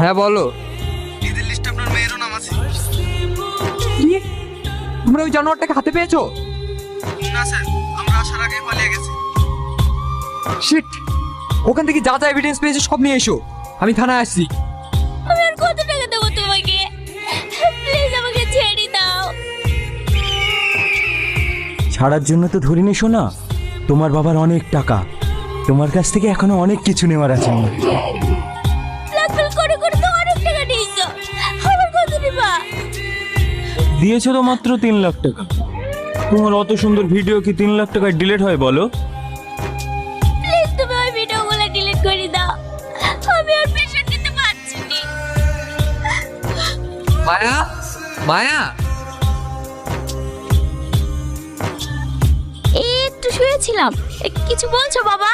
হ্যাঁ বলো। ঈদের লিস্টে আপনার মেয়েরও নাম আছে? তোমরা ওই জানোয়ারটাকে হাতে পেয়েছ? না স্যার আমরা আসার আগেই পালিয়ে গেছি। শিট ওখান থেকে যা যা এভিডেন্স পেয়েছ সব নিয়ে এসো। আমি থানায় আসছি। আমি আর কত টাকা দেবো তোমাকে? প্লিজ আমাকে ছেড়ে দাও। ছাড়ার জন্য তো ধরিনি শোনা তোমার বাবার অনেক টাকা। তোমার কাছ থেকে এখনও অনেক কিছু নেওয়ার আছে। আমার। দিয়েছ তো মাত্র তিন লাখ টাকা। তোমার অত সুন্দর ভিডিও কি তিন লাখ টাকায় ডিলিট হয় বলো? প্লিজ তুমি ওই ভিডিওগুলো ডিলিট করে দাও। আমি আর প্রেশার দিতে পারছি না। মায়া? মায়া? এই একটু শুয়েছিলাম। কিছু বলছো বাবা?